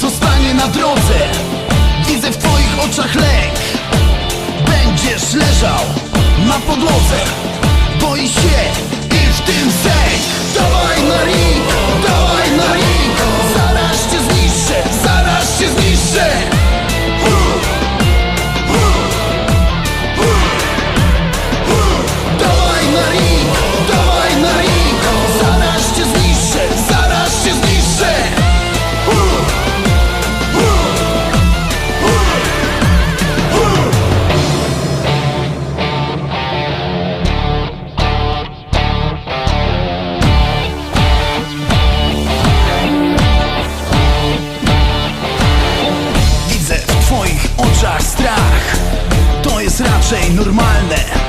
co stanie na drodze. Widzę w twoich oczach lek Będziesz leżał na podłodze. Це й нормальне.